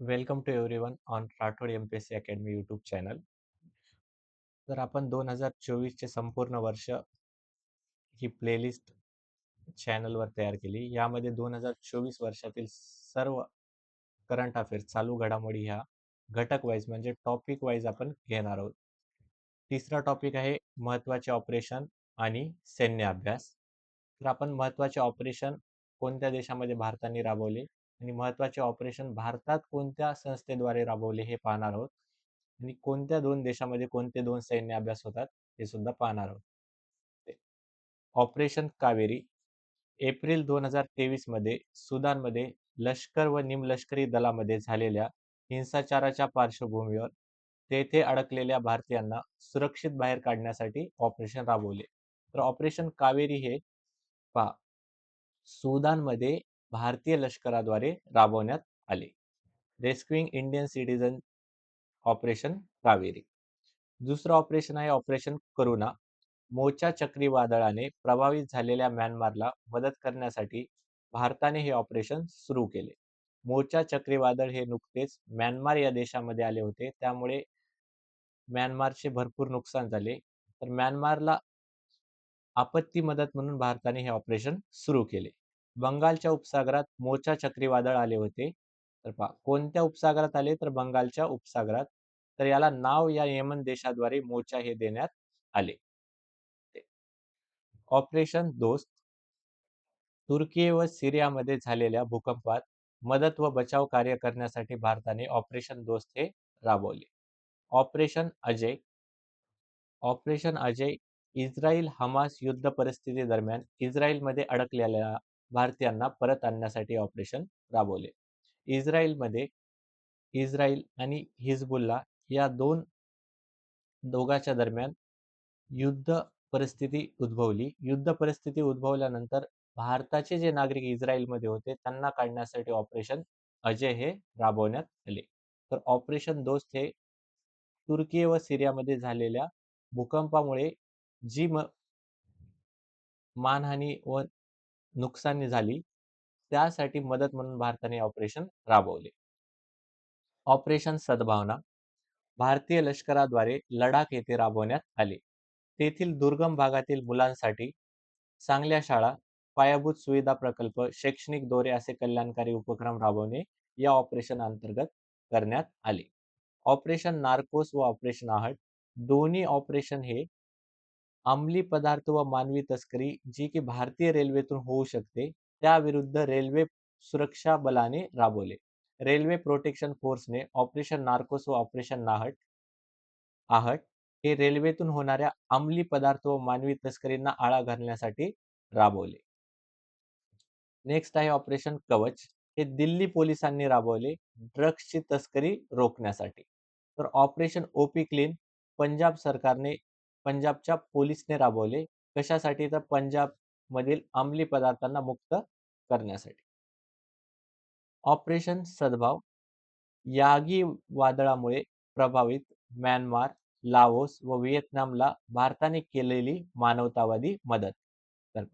Welcome to everyone on Rathod MPSC academy YouTube channel. तर आपण दोन हजार चोवीसचे संपूर्ण वर्ष ही प्लेलिस्ट चॅनलवर तयार केली. यामध्ये 2024 वर्षातील सर्व करंट अफेअर्स चालू घडामोडी ह्या घटक वाईज म्हणजे टॉपिक वाईज आपण घेणार आहोत. तिसरा टॉपिक आहे महत्त्वाचे ऑपरेशन आणि सैन्य अभ्यास. तर आपण महत्त्वाचे ऑपरेशन कोणत्या देशामध्ये भारताने राबवले आणि महत्त्वाचे ऑपरेशन भारतात कोणत्या संस्थेद्वारे राबवले हे पाहणार आहोत? आणि कोणत्या दोन देशामध्ये कोणते दोन सैन्य अभ्यास होतात हे सुद्धा पाहणार आहोत. ऑपरेशन कावेरी एप्रिल दोन हजार तेवीसमध्ये सुदानमध्ये लष्कर व निमलष्करी दलामध्ये झालेल्या हिंसाचाराच्या पार्श्वभूमीवर तेथे अडकलेल्या भारतीयांना सुरक्षित बाहेर काढण्यासाठी ऑपरेशन राबवले. तर ऑपरेशन कावेरी हे पहा सुदानमध्ये भारतीय लष्कराद्वारे राबवण्यात आले. Rescuing Indian citizen operation Kaveri. दुसरं ऑपरेशन आहे ऑपरेशन करुणा. मोचा चक्रीवादळाने प्रभावित झालेल्या म्यानमारला मदत करण्यासाठी भारताने हे ऑपरेशन सुरू केले. मोचा चक्रीवादळ हे नुकतेच म्यानमार या देशामध्ये आले होते. त्यामुळे म्यानमारचे भरपूर नुकसान झाले. तर म्यानमारला आपत्ती मदत म्हणून भारताने हे ऑपरेशन सुरू केले. बंगालच्या उपसागरात मोचा चक्रीवादळ आले होते. तर पहा कोणत्या उपसागरात आले? तर बंगालच्या उपसागरात. तर याला नाव या येमन देशाद्वारे मोचा हे देण्यात आले. ऑपरेशन दोस्त. तुर्की व सिरियामध्ये झालेल्या भूकंपात मदत व बचाव कार्य करण्यासाठी भारताने ऑपरेशन दोस्त हे राबवले. Operation Ajay. Operation Ajay Israel Hamas युद्ध परिस्थिती दरम्यान इस्रायलमध्ये अडकलेल्या भारतीयांना परत आणण्यासाठी ऑपरेशन राबवले. इस्रायलमध्ये इस्रायल आणि हिजबुल्ला या दोन दोघांच्या दरम्यान युद्ध परिस्थिती उद्भवली. युद्ध परिस्थिती उद्भवल्यानंतर भारताचे जे नागरिक इस्रायलमध्ये होते त्यांना काढण्यासाठी ऑपरेशन अजय हे राबवण्यात आले. तर ऑपरेशन दोस्त हे तुर्की व सिरियामध्ये झालेल्या भूकंपामुळे जी म मानहानी व नुकसानी झाली त्यासाठी मदत म्हणून भारताने ऑपरेशन राबवले. ऑपरेशन सद्भावना भारतीय लष्कराद्वारे लडाख येथे राबवण्यात आले. तेथील दुर्गम भागातील मुलांसाठी चांगल्या शाळा पायाभूत सुविधा प्रकल्प शैक्षणिक दौरे असे कल्याणकारी उपक्रम राबवणे या ऑपरेशन अंतर्गत करण्यात आले. ऑपरेशन नार्कोस व ऑपरेशन आहट दोन्ही ऑपरेशन हे अंमली पदार्थ व मानवी तस्करी जी की भारतीय रेल्वेतून होऊ शकते त्याविरुद्ध रेल्वे सुरक्षा बलाने राबवले. रेल्वे प्रोटेक्शन फोर्सने ऑपरेशन नार्कोस व ऑपरेशन नाहट आहट हे रेल्वेतून होणाऱ्या अंमली पदार्थ व मानवी तस्करींना आळा घालण्यासाठी राबवले. नेक्स्ट आहे ऑपरेशन कवच. हे दिल्ली पोलिसांनी राबवले ड्रग्सची तस्करी रोखण्यासाठी. तर ऑपरेशन ओपी क्लीन पंजाब सरकारने पंजाबच्या पोलिसने राबवले. कशासाठी? तर पंजाब मधील अंमली पदार्थांना मुक्त करण्यासाठी. ऑपरेशन सद्भाव यागी वादळामुळे प्रभावित म्यानमार लाओस व व्हिएतनामला भारताने केलेली मानवतावादी मदत तर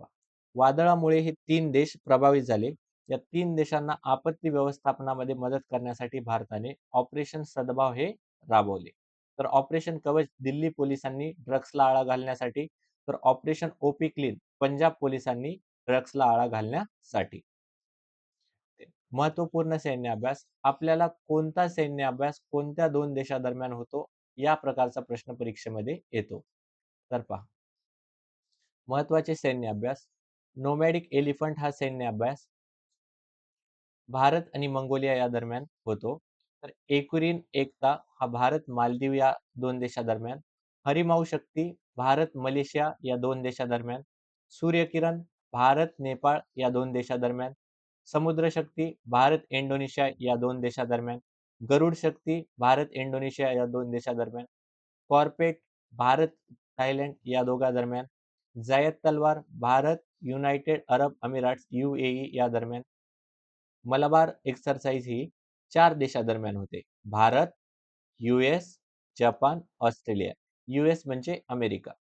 वादळामुळे हे तीन देश प्रभावित झाले. या तीन देशांना आपत्ती व्यवस्थापनामध्ये मदत करण्यासाठी भारताने ऑपरेशन सद्भाव हे राबवले. तर ऑपरेशन कवच दिल्ली पोलिसांनी ड्रग्सला आळा घालण्यासाठी तर ऑपरेशन ओपी क्लीन पंजाब पोलिसांनी ड्रग्सला आळा घालण्यासाठी. महत्त्वपूर्ण सैन्य अभ्यास आपल्याला कोणता सैन्य अभ्यास कोणत्या दोन देशादरम्यान होतो या प्रकारचा प्रश्न परीक्षेमध्ये येतो. तर पहा. महत्त्वाचे सैन्य अभ्यास नोमॅडिक एलिफंट हा सैन्य अभ्यास भारत आणि मंगोलिया या दरम्यान होतो. तर एकुरीन एकता हा भारत मालदीव या दोन देशादरम्यान हरिमाऊ शक्ती भारत मलेशिया या दोन देशादरम्यान सूर्यकिरण भारत नेपाळ या दोन देशादरम्यान समुद्र शक्ती भारत इंडोनेशिया या दोन देशादरम्यान गरुड शक्ती भारत इंडोनेशिया या दोन देशादरम्यान कॉर्पेट भारत थायलंड या दोघा दरम्यान Zayed Talwar Bharat United Arab Emirates U A या दरम्यान. मलबार एक्सरसाइज ही चार देशादरम्यान होते. Bharat US Japan Australia. US म्हणजे अमेरिका.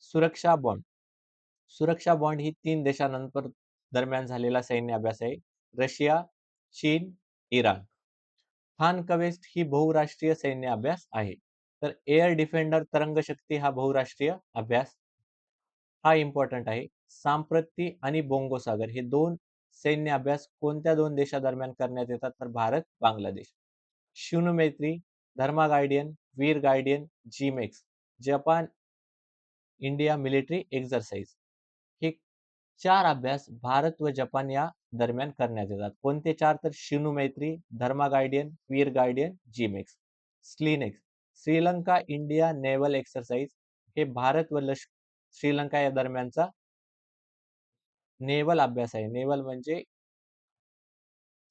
सुरक्षा बॉन्ड. सुरक्षा बॉन्ड ही तीन देशानंतर दरम्यान झालेला सैन्य अभ्यास आहे. रशिया चीन इराण. खान कवेस्ट ही बहुराष्ट्रीय सैन्य अभ्यास आहे. तर एअर डिफेंडर तरंग शक्ती हा बहुराष्ट्रीय अभ्यास. हा इम्पॉर्टंट आहे. सांप्रती आणि बोंगोसागर हे दोन सैन्य अभ्यास कोणत्या दोन देशादरम्यान करण्यात येतात? तर Bharat Bangladesh. शिवनु Maitree Dharma Guardian Veer Guardian JIMEX Japan India military exercise. हे चार अभ्यास भारत व जपान या दरम्यान करण्यात येतात. कोणते चार? तर शिवनु Maitree Dharma Guardian Veer Guardian JIMEX SLINEX Sri Lanka India naval exercise हे भारत व लष्कर श्रीलंका या दरम्यानचा नेवल अभ्यास आहे. नेवल म्हणजे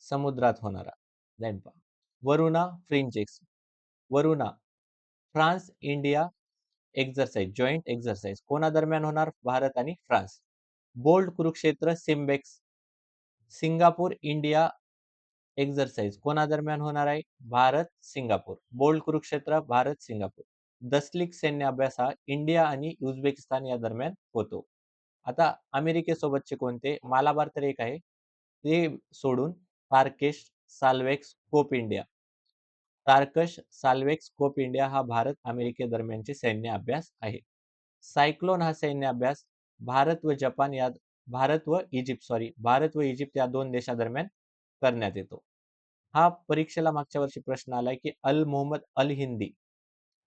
समुद्रात होणारा. देन पहा. Varuna FRINJEX Varuna. France India exercise joint exercise. कोणादरम्यान होणार? भारत आणि France. Bold Kurukshetra SIMBEX. Singapore India exercise. कोणादरम्यान होणार आहे? Bharat Singapore. Bold Kurukshetra Bharat Singapore. दसलिक सैन्य अभ्यास हा इंडिया आणि उझबेकिस्तान या दरम्यान होतो. आता अमेरिकेसोबतचे कोणते? मालाबार तर एक आहे. ते सोडून तारकेश साल्वेक्स कोप इंडिया. तारकश साल्वेक्स कोप इंडिया हा भारत अमेरिके दरम्यानचे सैन्य अभ्यास आहे. सायक्लोन हा सैन्य अभ्यास भारत व जपान या भारत व इजिप्त सॉरी भारत व इजिप्त या दोन देशादरम्यान करण्यात येतो. हा परीक्षेला मागच्या वर्षी प्रश्न आलाय की अल मोहम्मद अल हिंदी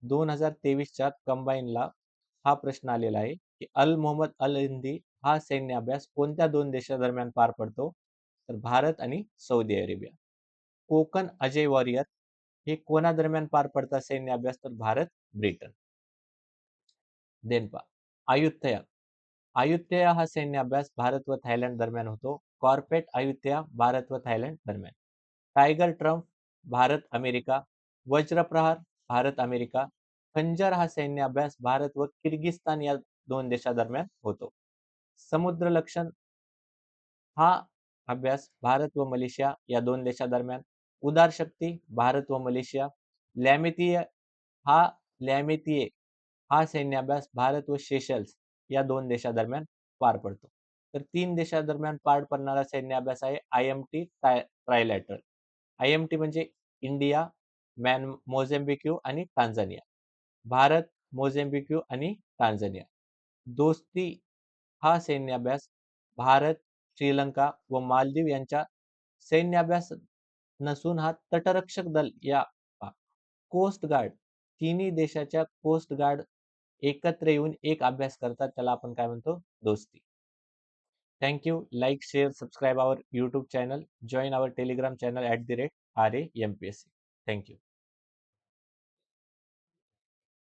दोन हजार तेवीसच्या कंबाईनला हा प्रश्न आलेला आहे. की अल मोहम्मद अल हिंदी हा सैन्य अभ्यास कोणत्या दोन देशादरम्यान पार पडतो? तर भारत आणि Saudi Arabia. Konkan Ajay warrior हे कोणादरम्यान पार पडतात सैन्य अभ्यास? तर भारत ब्रिटन. देनपा आयुत्या आयुत्या हा सैन्य अभ्यास भारत व थायलंड दरम्यान होतो. कॉर्पेट अयोध्या भारत व थायलंड दरम्यान. Tiger triumph Bharat America. Vajraprahar Bharat America. Khanjar हा सैन्य अभ्यास भारत व किर्गिस्तान या दोन देशादरम्यान होतो. समुद्र लक्षण हा अभ्यास भारत व मलेशिया या दोन देशादरम्यान. उदार शक्ती भारत व मलेशिया. लॅमितीय हा लॅमितीय हा सैन्य अभ्यास भारत व शेशल्स या दोन देशादरम्यान पार पडतो. तर तीन देशादरम्यान पार पडणारा सैन्य अभ्यास आहे I M T trilateral. I M T म्हणजे इंडिया, मॅन, मोझेम्बिक्यू आणि टांझानिया भारत, मोझेम्बिक्यू आणि टांझानिया दोस्ती हा सैन्याभ्यास भारत श्रीलंका व मालदीव यांच्या सैन्याभ्यास नसून हा तटरक्षक दल या कोस्ट गार्ड तिन्ही देशाच्या कोस्ट गार्ड एकत्र येऊन एक अभ्यास करतात. त्याला आपण काय म्हणतो? दोस्ती. Thank you like share subscribe our YouTube channel join our Telegram channel at the rate R A M P S C thank you